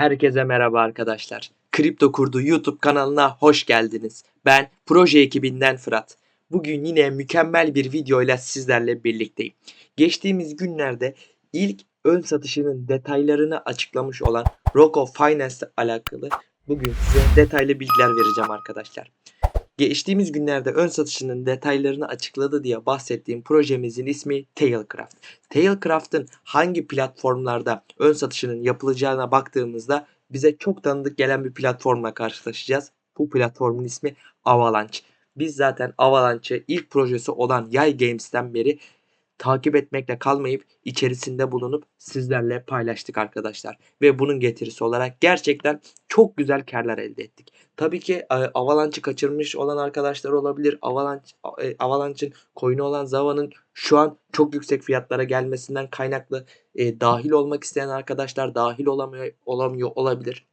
Herkese merhaba arkadaşlar. Kripto Kurdu YouTube kanalına hoş geldiniz. Ben proje ekibinden Fırat. Bugün yine mükemmel bir videoyla sizlerle birlikteyim. Geçtiğimiz günlerde ilk ön satışının detaylarını açıklamış olan Rocco Finance ile alakalı bugün size detaylı bilgiler vereceğim arkadaşlar. Geçtiğimiz günlerde ön satışının detaylarını açıkladı diye bahsettiğim projemizin ismi Tailcraft. Tailcraft'ın hangi platformlarda ön satışının yapılacağına baktığımızda bize çok tanıdık gelen bir platformla karşılaşacağız. Bu platformun ismi Avalanche. Biz zaten Avalanche'ı ilk projesi olan Yay Games'ten beri takip etmekle kalmayıp içerisinde bulunup sizlerle paylaştık arkadaşlar. Ve bunun getirisi olarak gerçekten çok güzel karlar elde ettik. Tabii ki e, Avalanche'ı kaçırmış olan arkadaşlar olabilir. Avalanche e, Avalanche'ın coin'i olan Zava'nın şu an çok yüksek fiyatlara gelmesinden kaynaklı e, dahil olmak isteyen arkadaşlar dahil olamıyor olamıyor olabilir.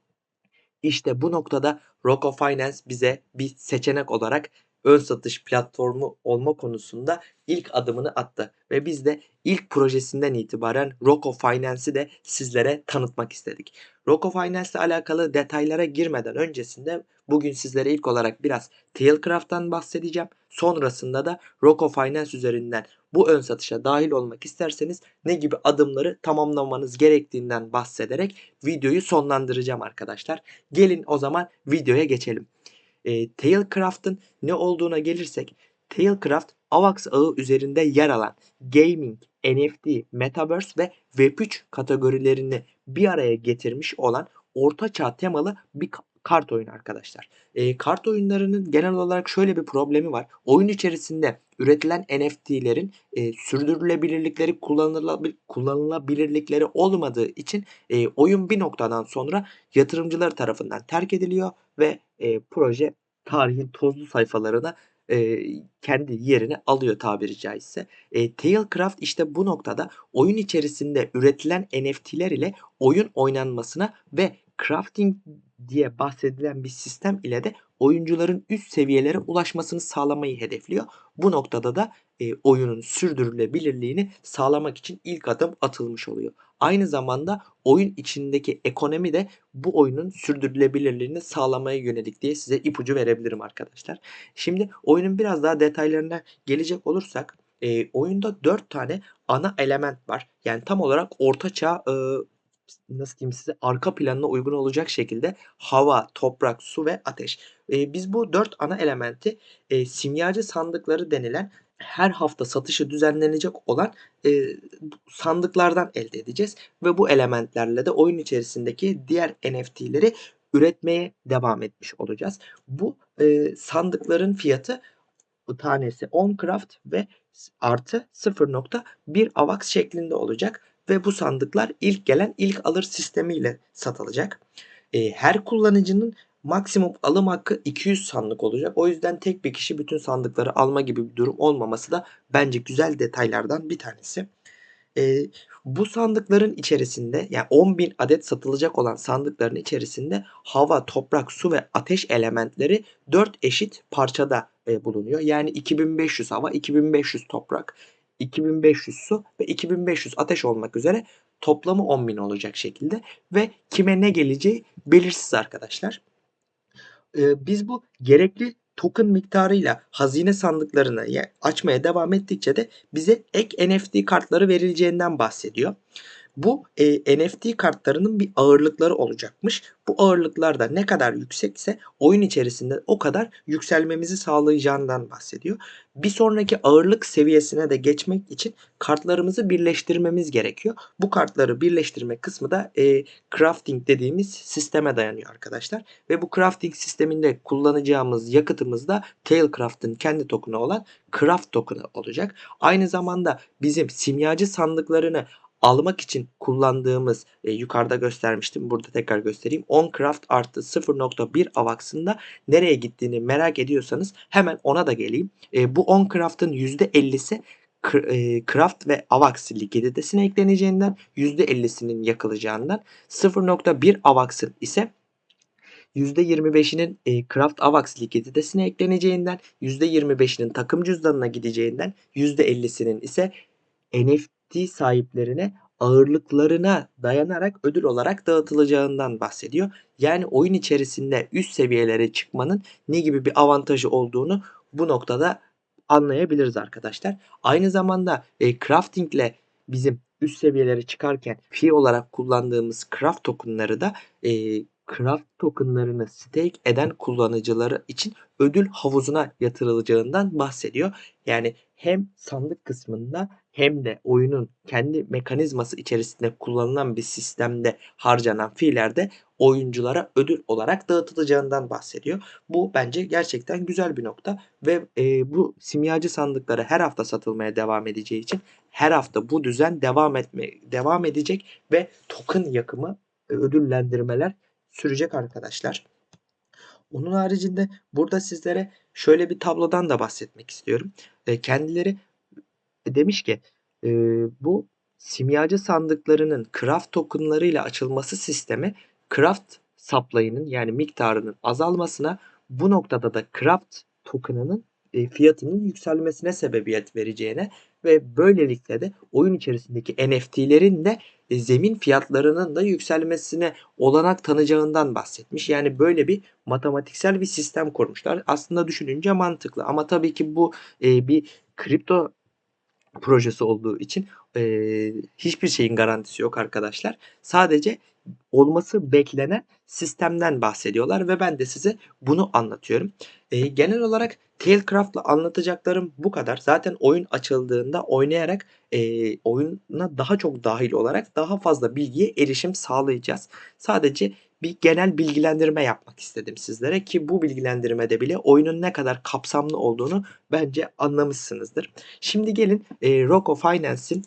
İşte bu noktada Rocco Finance bize bir seçenek olarak ön satış platformu olma konusunda ilk adımını attı ve biz de ilk projesinden itibaren Rocco Finance'i de sizlere tanıtmak istedik. Rocco Finance ile alakalı detaylara girmeden öncesinde bugün sizlere ilk olarak biraz Tailcraft'tan bahsedeceğim. Sonrasında da Rocco Finance üzerinden bu ön satışa dahil olmak isterseniz ne gibi adımları tamamlamanız gerektiğinden bahsederek videoyu sonlandıracağım arkadaşlar. Gelin o zaman videoya geçelim. E, Tailcraft'ın ne olduğuna gelirsek Tailcraft AVAX ağı üzerinde yer alan gaming, NFT, metaverse ve Web3 kategorilerini bir araya getirmiş olan orta çağ temalı bir kart oyunu arkadaşlar. E, kart oyunlarının genel olarak şöyle bir problemi var. Oyun içerisinde üretilen NFT'lerin e, sürdürülebilirlikleri kullanılabil kullanılabilirlikleri olmadığı için e, oyun bir noktadan sonra yatırımcılar tarafından terk ediliyor ve e, proje tarihin tozlu sayfalarına e, kendi yerini alıyor tabiri caizse. E, Tailcraft işte bu noktada oyun içerisinde üretilen NFT'ler ile oyun oynanmasına ve crafting diye bahsedilen bir sistem ile de oyuncuların üst seviyelere ulaşmasını sağlamayı hedefliyor. Bu noktada da e, oyunun sürdürülebilirliğini sağlamak için ilk adım atılmış oluyor. Aynı zamanda oyun içindeki ekonomi de bu oyunun sürdürülebilirliğini sağlamaya yönelik diye size ipucu verebilirim arkadaşlar. Şimdi oyunun biraz daha detaylarına gelecek olursak e, oyunda 4 tane ana element var. Yani tam olarak orta çağ e, nasıl diyeyim size arka planına uygun olacak şekilde hava, toprak, su ve ateş. E, biz bu dört ana elementi e, simyacı sandıkları denilen her hafta satışı düzenlenecek olan e, sandıklardan elde edeceğiz ve bu elementlerle de oyun içerisindeki diğer NFT'leri üretmeye devam etmiş olacağız. Bu e, sandıkların fiyatı bu tanesi 10 craft ve artı 0.1 AVAX şeklinde olacak ve bu sandıklar ilk gelen ilk alır sistemiyle satılacak. E, her kullanıcının maksimum alım hakkı 200 sandık olacak. O yüzden tek bir kişi bütün sandıkları alma gibi bir durum olmaması da bence güzel detaylardan bir tanesi. E, bu sandıkların içerisinde yani 10.000 adet satılacak olan sandıkların içerisinde hava, toprak, su ve ateş elementleri 4 eşit parçada e, bulunuyor. Yani 2500 hava, 2500 toprak, 2500 su ve 2500 ateş olmak üzere toplamı 10.000 olacak şekilde ve kime ne geleceği belirsiz arkadaşlar. Ee, biz bu gerekli token miktarıyla hazine sandıklarını açmaya devam ettikçe de bize ek NFT kartları verileceğinden bahsediyor. Bu e, NFT kartlarının bir ağırlıkları olacakmış. Bu ağırlıklar da ne kadar yüksekse oyun içerisinde o kadar yükselmemizi sağlayacağından bahsediyor. Bir sonraki ağırlık seviyesine de geçmek için kartlarımızı birleştirmemiz gerekiyor. Bu kartları birleştirme kısmı da e, crafting dediğimiz sisteme dayanıyor arkadaşlar. Ve bu crafting sisteminde kullanacağımız yakıtımız da Tailcraft'ın kendi token'ı olan Craft token'ı olacak. Aynı zamanda bizim simyacı sandıklarını almak için kullandığımız e, yukarıda göstermiştim. Burada tekrar göstereyim. OnCraft artı 0.1 avaksında nereye gittiğini merak ediyorsanız hemen ona da geleyim. E, bu OnCraft'ın %50'si e, Craft ve AVAX likiditesine ekleneceğinden %50'sinin yakılacağından 0.1 AVAX'ın ise %25'inin e, Craft AVAX likiditesine ekleneceğinden %25'inin takım cüzdanına gideceğinden %50'sinin ise NFT sahiplerine ağırlıklarına dayanarak ödül olarak dağıtılacağından bahsediyor. Yani oyun içerisinde üst seviyelere çıkmanın ne gibi bir avantajı olduğunu bu noktada anlayabiliriz arkadaşlar. Aynı zamanda e, crafting ile bizim üst seviyelere çıkarken fee olarak kullandığımız craft tokenları da e, craft tokenlarını stake eden kullanıcıları için ödül havuzuna yatırılacağından bahsediyor. Yani hem sandık kısmında hem de oyunun kendi mekanizması içerisinde kullanılan bir sistemde harcanan fiillerde oyunculara ödül olarak dağıtılacağından bahsediyor. Bu bence gerçekten güzel bir nokta ve e, bu simyacı sandıkları her hafta satılmaya devam edeceği için her hafta bu düzen devam etme devam edecek ve token yakımı e, ödüllendirmeler sürecek arkadaşlar. Onun haricinde burada sizlere şöyle bir tablodan da bahsetmek istiyorum. E, kendileri demiş ki e, bu simyacı sandıklarının craft tokenlarıyla açılması sistemi craft supply'ının yani miktarının azalmasına bu noktada da craft token'ının e, fiyatının yükselmesine sebebiyet vereceğine ve böylelikle de oyun içerisindeki NFT'lerin de e, zemin fiyatlarının da yükselmesine olanak tanıyacağından bahsetmiş. Yani böyle bir matematiksel bir sistem kurmuşlar. Aslında düşününce mantıklı ama tabii ki bu e, bir kripto projesi olduğu için e, hiçbir şeyin garantisi yok arkadaşlar. Sadece olması beklenen sistemden bahsediyorlar ve ben de size bunu anlatıyorum. E, genel olarak Tailcraft'la anlatacaklarım bu kadar. Zaten oyun açıldığında oynayarak e, oyuna daha çok dahil olarak daha fazla bilgiye erişim sağlayacağız. Sadece bir genel bilgilendirme yapmak istedim sizlere ki bu bilgilendirmede bile oyunun ne kadar kapsamlı olduğunu bence anlamışsınızdır. Şimdi gelin e, Rocco Finance'in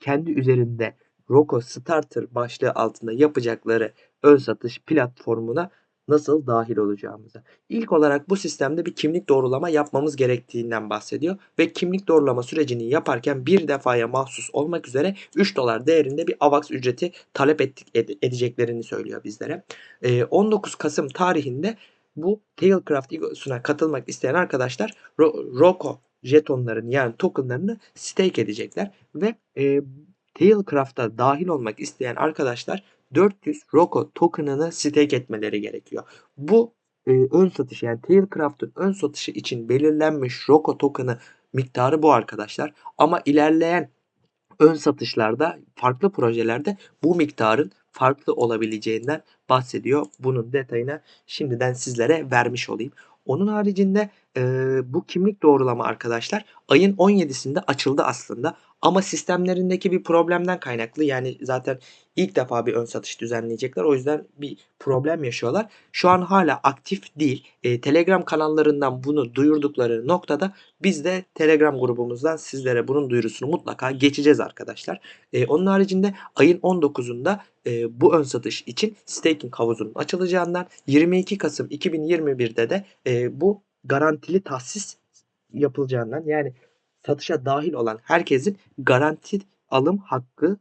kendi üzerinde Rocco Starter başlığı altında yapacakları ön satış platformuna nasıl dahil olacağımıza. İlk olarak bu sistemde bir kimlik doğrulama yapmamız gerektiğinden bahsediyor ve kimlik doğrulama sürecini yaparken bir defaya mahsus olmak üzere 3 dolar değerinde bir AVAX ücreti talep ettik, ed- edeceklerini söylüyor bizlere. Ee, 19 Kasım tarihinde bu Tailcraft Ego'suna katılmak isteyen arkadaşlar Ro- Rocco jetonlarını yani tokenlarını stake edecekler ve Tailcraft'a dahil olmak isteyen arkadaşlar 400 Rocco token'ını stake etmeleri gerekiyor. Bu e, ön satış yani Tailcraft'ın ön satışı için belirlenmiş Rocco token'ı miktarı bu arkadaşlar. Ama ilerleyen ön satışlarda farklı projelerde bu miktarın farklı olabileceğinden bahsediyor. Bunun detayını şimdiden sizlere vermiş olayım. Onun haricinde e, bu kimlik doğrulama arkadaşlar ayın 17'sinde açıldı aslında. Ama sistemlerindeki bir problemden kaynaklı yani zaten ilk defa bir ön satış düzenleyecekler. O yüzden bir problem yaşıyorlar. Şu an hala aktif değil. E, Telegram kanallarından bunu duyurdukları noktada biz de Telegram grubumuzdan sizlere bunun duyurusunu mutlaka geçeceğiz arkadaşlar. E, onun haricinde ayın 19'unda e, bu ön satış için staking havuzunun açılacağından 22 Kasım 2021'de de e, bu garantili tahsis yapılacağından yani satışa dahil olan herkesin garanti alım hakkı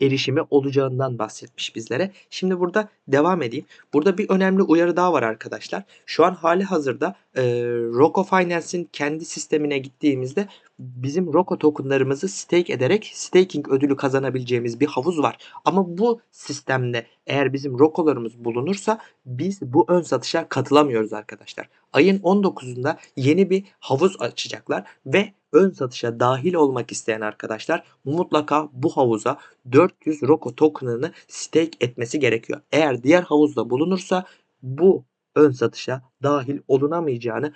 erişimi olacağından bahsetmiş bizlere. Şimdi burada devam edeyim. Burada bir önemli uyarı daha var arkadaşlar. Şu an hali hazırda e, Rocco Finance'in kendi sistemine gittiğimizde bizim Rocco tokenlarımızı stake ederek staking ödülü kazanabileceğimiz bir havuz var. Ama bu sistemde eğer bizim Rocco'larımız bulunursa biz bu ön satışa katılamıyoruz arkadaşlar. Ayın 19'unda yeni bir havuz açacaklar ve ön satışa dahil olmak isteyen arkadaşlar mutlaka bu havuza 400 Rocco token'ını stake etmesi gerekiyor. Eğer diğer havuzda bulunursa bu ön satışa dahil olunamayacağını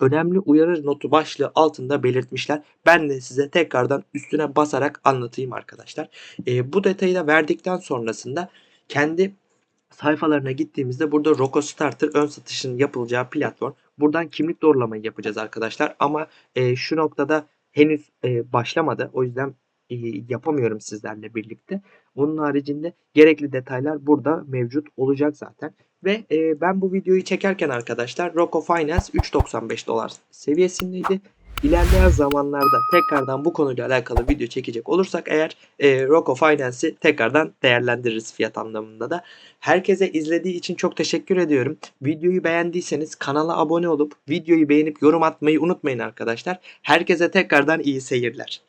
önemli uyarı notu başlığı altında belirtmişler. Ben de size tekrardan üstüne basarak anlatayım arkadaşlar. E, bu detayı da verdikten sonrasında kendi sayfalarına gittiğimizde burada Rocco Starter ön satışın yapılacağı platform. Buradan kimlik doğrulamayı yapacağız arkadaşlar. Ama e, şu noktada henüz e, başlamadı. O yüzden e, yapamıyorum sizlerle birlikte. Bunun haricinde gerekli detaylar burada mevcut olacak zaten. Ve e, ben bu videoyu çekerken arkadaşlar Rocco Finance 3.95 dolar seviyesindeydi. İlerleyen zamanlarda tekrardan bu konuyla alakalı video çekecek olursak eğer e, Rocco Finance'i tekrardan değerlendiririz fiyat anlamında da. Herkese izlediği için çok teşekkür ediyorum. Videoyu beğendiyseniz kanala abone olup videoyu beğenip yorum atmayı unutmayın arkadaşlar. Herkese tekrardan iyi seyirler.